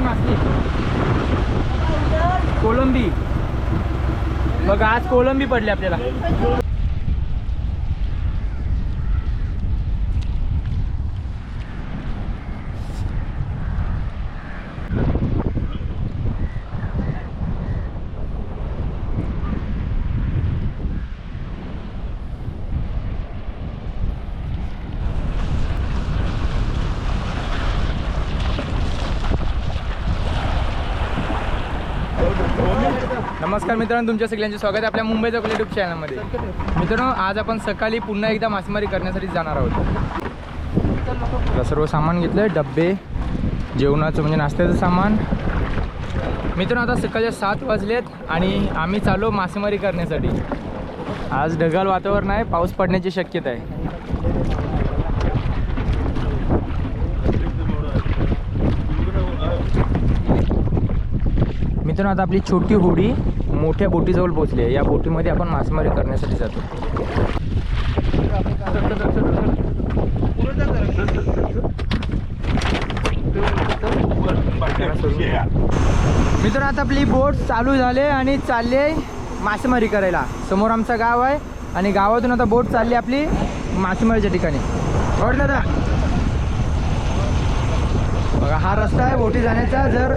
मासली कोलंबी. बघा आज कोलंबी पडली आपल्याला. नमस्कार मित्रांनो तुमच्या सगळ्यांचे स्वागत आहे आपल्या मुंबईचा युट्यूब चॅनलमध्ये मित्रांनो आज आपण सकाळी पुन्हा एकदा मासेमारी करण्यासाठी जाणार आहोत. आपलं सर्व सामान घेतलं आहे डब्बे जेवणाचं म्हणजे नाश्त्याचं सामान. मित्रांनो आता सकाळच्या सात वाजलेत आणि आम्ही चाललो मासेमारी करण्यासाठी. आज ढगाळ वातावरण आहे पाऊस पडण्याची शक्यता आहे. मित्रांनो आता आपली छोटी होडी. मोठ्या बोटीजवळ पोहोचली आहे. या बोटीमध्ये आपण मासेमारी करण्यासाठी जातो. मित्र आता आपली बोट चालू झाले आणि चालले आहे मासेमारी करायला. समोर आमचं गाव आहे आणि गावातून आता बोट चालली आपली मासेमारीच्या ठिकाणी. ओढलं दादा? हा रस्ता आहे. बोटी जाण्याचा. जर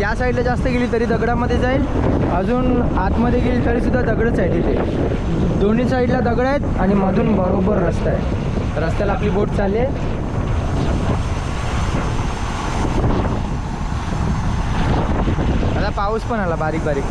या साईडला जास्त गेली तरी दगडामध्ये जाईल. अजून आतमध्ये गेली तरीसुद्धा दगडच आहे तिथे. दोन्ही साईडला दगड आहेत आणि मधून बरोबर रस्ता आहे. रस्त्याला आपली बोट चालली आहे. आता पाऊस पण आला बारीक बारीक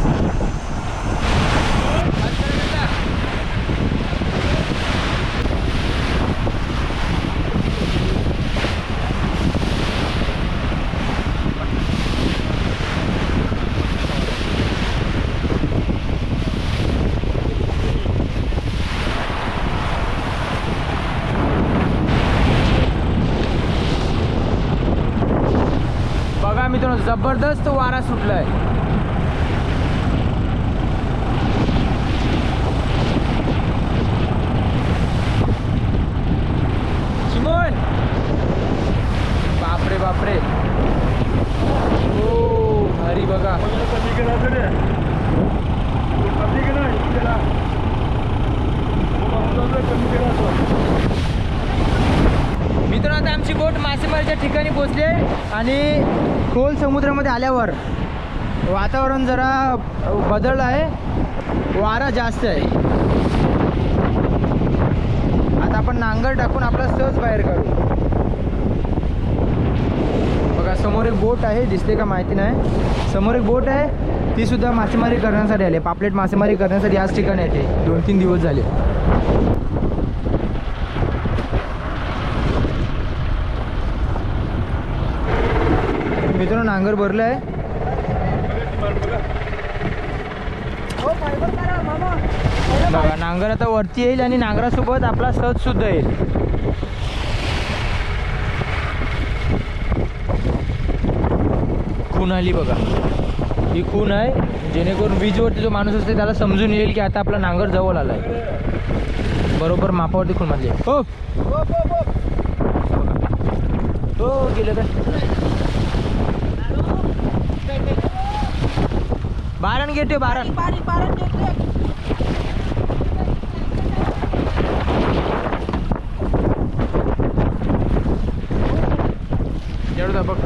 बघा मित्रांनो जबरदस्त वारा सुटलाय बापरे बापरे ओ भारी बघा मित्रांनो आता आमची बोट मासेमारीच्या ठिकाणी पोहोचली आहे आणि खोल समुद्रामध्ये आल्यावर वातावरण जरा बदललं आहे. वारा जास्त आहे. आता आपण नांगर टाकून आपला सहज बाहेर काढू. बघा समोर एक बोट आहे दिसते का माहिती नाही. समोर एक बोट आहे ती सुद्धा मासेमारी करण्यासाठी आली पापलेट मासेमारी करण्यासाठी याच ठिकाणी येते दोन तीन दिवस झाले मित्रांनो नांगर भरलं आहे. बघा नांगर आता वरती येईल आणि नांगरासोबत आपला सज सुद्धा येईल. खून आली बघा. ही खून आहे. जेणेकरून वीजवरती जो माणूस असते त्याला समजून येईल की आता आपला नांगर जवळ आला आहे बरोबर मापावरती खून मारली. हो. हो गेलं काय बारण घेते बारण. जेवढं बघ.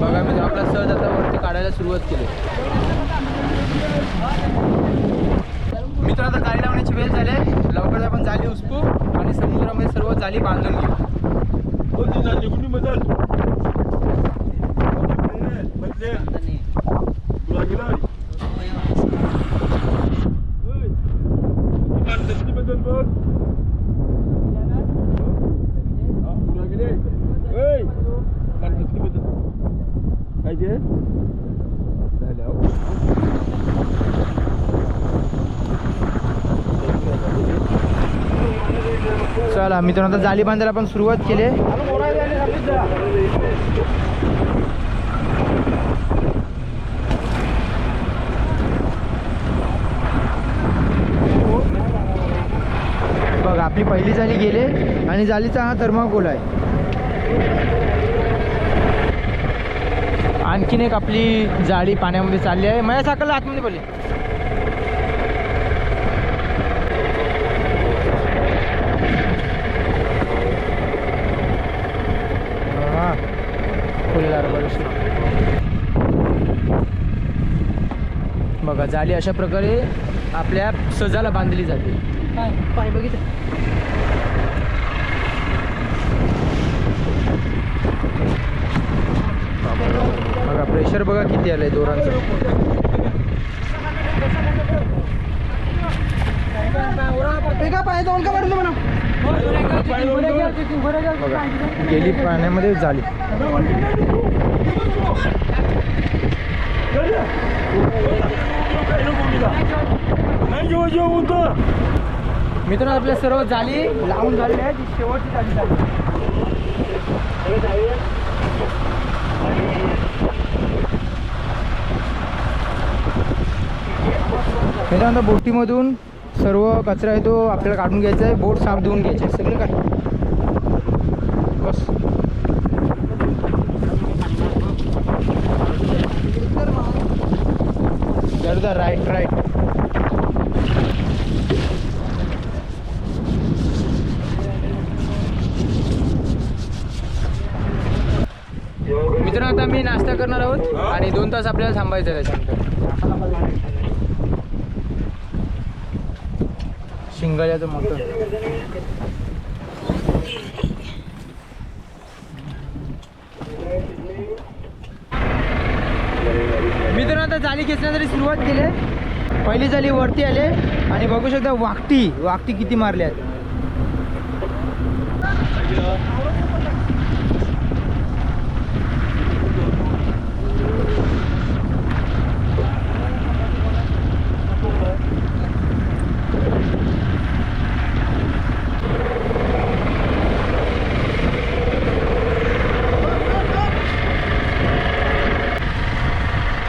बघा मी आपला सहज आता वरती काढायला सुरुवात केली मित्र आता जाळी लावण्याची वेळ झाली आहे. लवकरच आपण जाळी उसकू आणि समुद्रामध्ये सर्व जाळी बांधून झालं. चला मित्रांनो आता जाली बांधायला आपण सुरुवात केली बघ आपली पहिली जाली गेले आणि जालीचा हा थर्माकोल आहे. आणखीन एक आपली जाळी पाण्यामध्ये चालली आहे. माझ्या साखरला आतमध्ये पडली हा. फुलणार बरेचसे. बघा जाळी अशा प्रकारे आपल्या सजाला बांधली जाते. बघितलं. बघा प्रेशर बघा किती आलंय दोरांचं. बघा गेली पाण्यामध्ये झाली. मित्रांनो आपल्या सर्व जाळी लावून झालेली आहे ती शेवटची जाळी झाली. मित्रांनो बोटीमधून सर्व कचरा आहे तो आपल्याला काढून घ्यायचा आहे. बोट साफ धुवून घ्यायची आहे. सगळं काय जरूर राईट राईट मित्रांनो आता मी नाश्ता करणार आहोत आणि दोन तास आपल्याला थांबायचं आहे त्याच्यानंतर. शिंगाळ्याचं मोठं. मित्रांनो खेचण्या तरी सुरुवात केली आहे. पहिली झाली वरती आले आणि बघू शकता वाकटी वाकटी किती मारल्या आहेत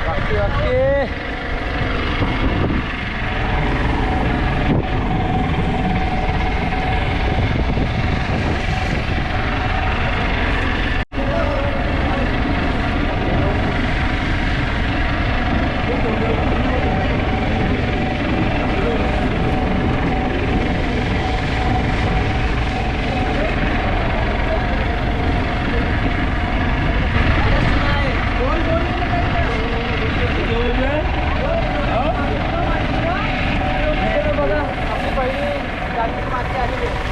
वाकटी वाकटी बघा आपली पहिली जाळीची माती आलेली आहे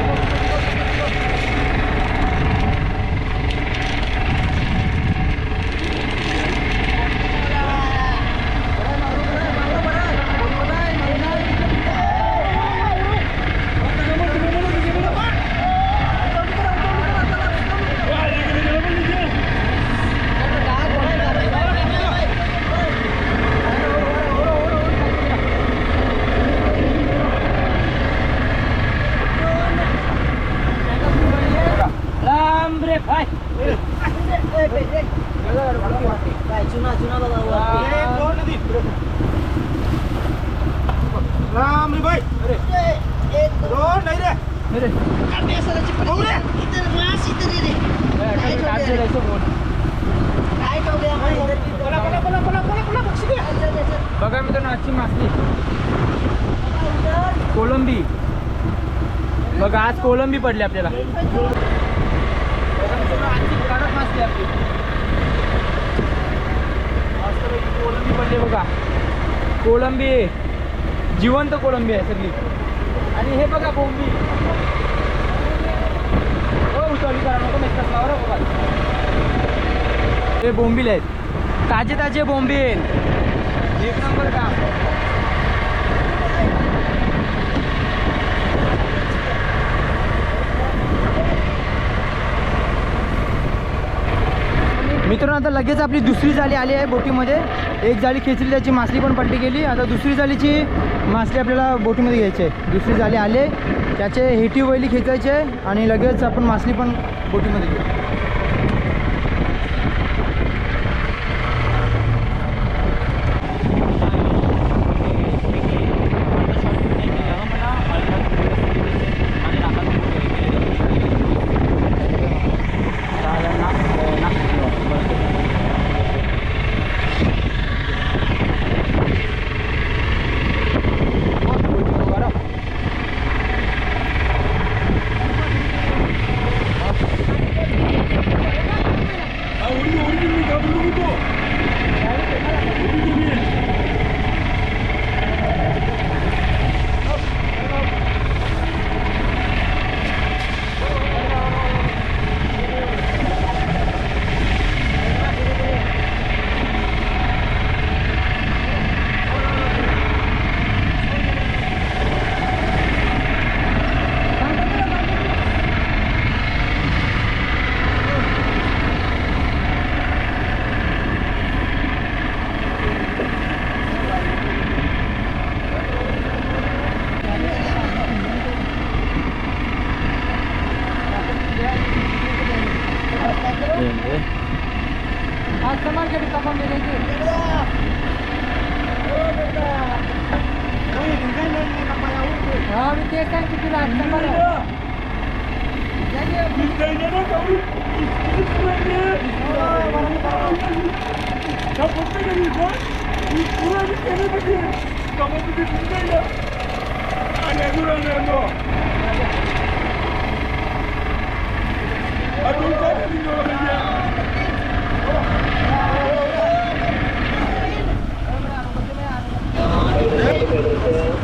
बघा मित्रांनो आजची मासली. कोलंबी. बघा आज कोलंबी पडली आपल्याला. आजची कडक मासली आपली कोलंबी पडली बघा कोलंबी जिवंत कोलंबी आहे सगळी. आणि हे बघा बोंबी. हो उचलली करा नको मेकअप लावा रे बाबा हे बोंबील आहेत ताजे ताजे बोंबील एक नंबर काम मित्रांनो आता लगेच आपली दुसरी जाळी आली आहे बोटीमध्ये. एक जाळी खेचली त्याची मासली पण पडली गेली. आता दुसरी जाळीची मासली आपल्याला बोटीमध्ये घ्यायची आहे. दुसरी जाळी आले त्याचे हेटी वैली खेचायचे आणि लगेच आपण मासली पण बोटीमध्ये घेऊ. Kavri dersen ki bir hafta bana. Yüzeylerine kavri. İskili sürekli. Kapatma geliyor lan. Buraya bir kere bakayım. Kapatma bir ya. Anne dur anne o. Hadi uçak edin yola ya. Thank you.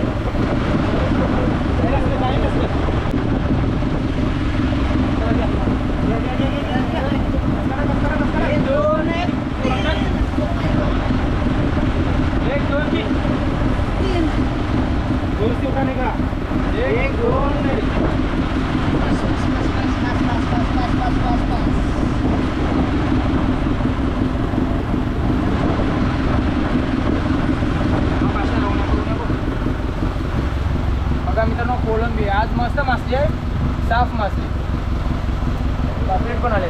पण आले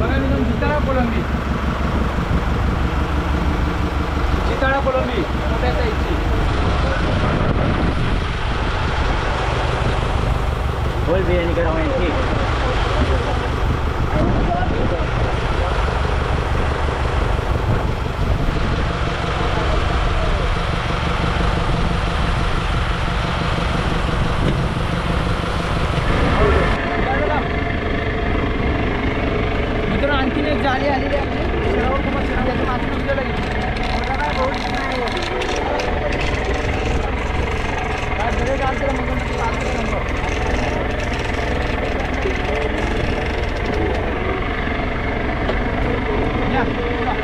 बघा मित्रांनो जिताळा कोलंबी जिताळा कोलंबी मोठ्या साईजची बोल बिर्याणी करा माहिती मित्रांनो आणखीन एक जाळी आलेली आहे आपली. शरावर कुमार शिरा, त्याची मासली उचलायला गेली. मोठा काय भाऊ? काय बरे काम केलं मग नक्की मासली नंबर. या, चला.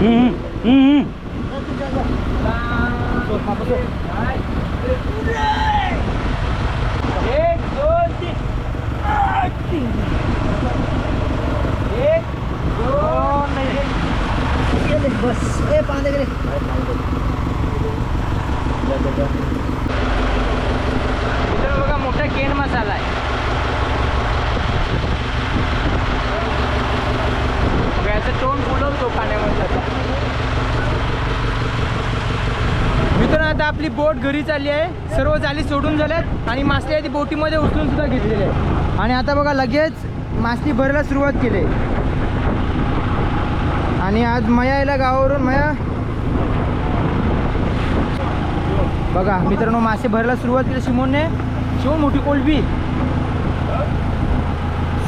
एक दोन तीन एक दोन बस ए पांदे गेले इथं बघा मोठा केन मसाला आहे बघा याचं तोंड फुलं तो पाण्यामध्ये आता. मित्रांनो आता आपली बोट घरी चालली आहे. सर्व जाली सोडून झाल्यात आणि मासे आहे ती बोटीमध्ये उचलून सुद्धा घेतलेली आहे आणि आता बघा लगेच मासली भरायला सुरुवात केली. आणि आज मया यायला गावावरून मया. बघा मित्रांनो मासे भरायला सुरुवात केली शिमोनने. शिवून मोठी कोलबी.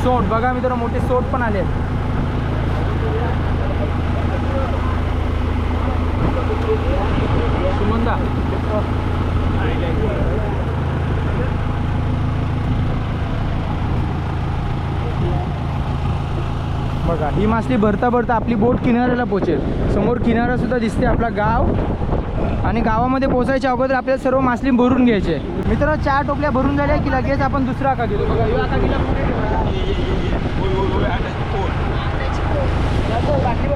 सोट बघा मित्रांनो मोठे सोट पण आले सुमंदा बघा ही मासली भरता भरता आपली बोट किनाऱ्याला पोचेल. समोर किनारा सुद्धा दिसते आपला गाव. आणि गावामध्ये पोचायच्या अगोदर आपल्याला सर्व मासली भरून घ्यायचे. मित्रांनो चार टोपल्या भरून झाल्या की लगेच आपण दुसरा आका घेतो? बघा बाकी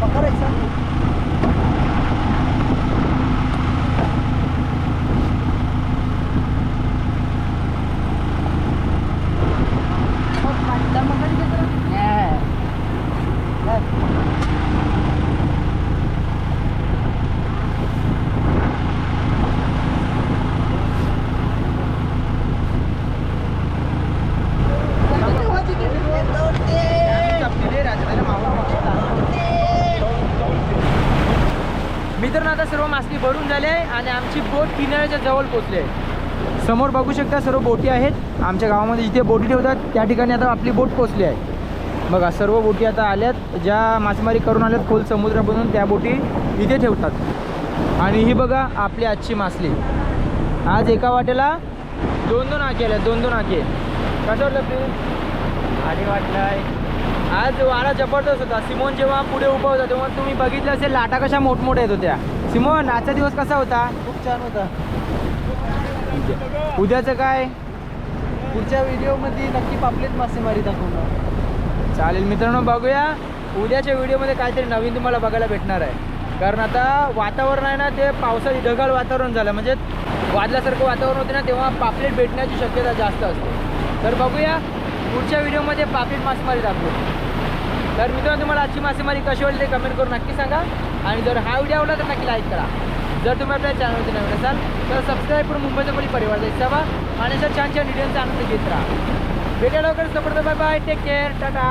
Pakarek sa akin. आमची बोट किनाऱ्याच्या जवळ पोचली आहे. समोर बघू शकता सर्व बोटी आहेत. आमच्या गावामध्ये जिथे बोटी ठेवतात त्या ठिकाणी आता आपली बोट पोचली आहे. बघा सर्व बोटी आता आल्यात. ज्या मासेमारी करून आल्यात खोल समुद्रापासून त्या बोटी इथे ठेवतात. आणि ही बघा आपली आजची मासली. आज एका वाटेला दोन दोन आके आल्या दोन दोन आके कसं वाटलं ते आणि वाटलं. आज वारा जबरदस्त होता. सिमोन जेव्हा पुढे उभा होता तेव्हा तुम्ही बघितलं असेल लाटा कशा मोठमोठ्या येत होत्या. सिमोन आजचा दिवस कसा होता? खूप छान होता. उद्याचं काय? पुढच्या व्हिडिओमध्ये नक्की पापलेट मासेमारी दाखवणार. चालेल मित्रांनो बघूया. उद्याच्या व्हिडिओमध्ये काहीतरी नवीन तुम्हाला बघायला भेटणार आहे. कारण आता वातावरण आहे ना ते पावसाची ढगाळ वातावरण झालं. म्हणजे वादल्यासारखं वातावरण होते ना तेव्हा पापलेट भेटण्याची शक्यता जास्त असते. तर बघूया पुढच्या व्हिडिओमध्ये पापलेट मासेमारी दाखवू. तर मित्रांनो तुम्हाला आजची मासेमारी कशी वाटली ते कमेंट करून नक्की सांगा. आणि जर हा व्हिडिओ आवडला तर नक्की लाईक करा. जर तुम्ही आपल्या चॅनलवरती नवीन असाल तर सबस्क्राईब करून मुंबईचा कोणी परिवार जायचं हवा आणि अशा छान छान व्हिडिओचा आनंद घेत राहा. भेटूया लवकर support bye bye take care tata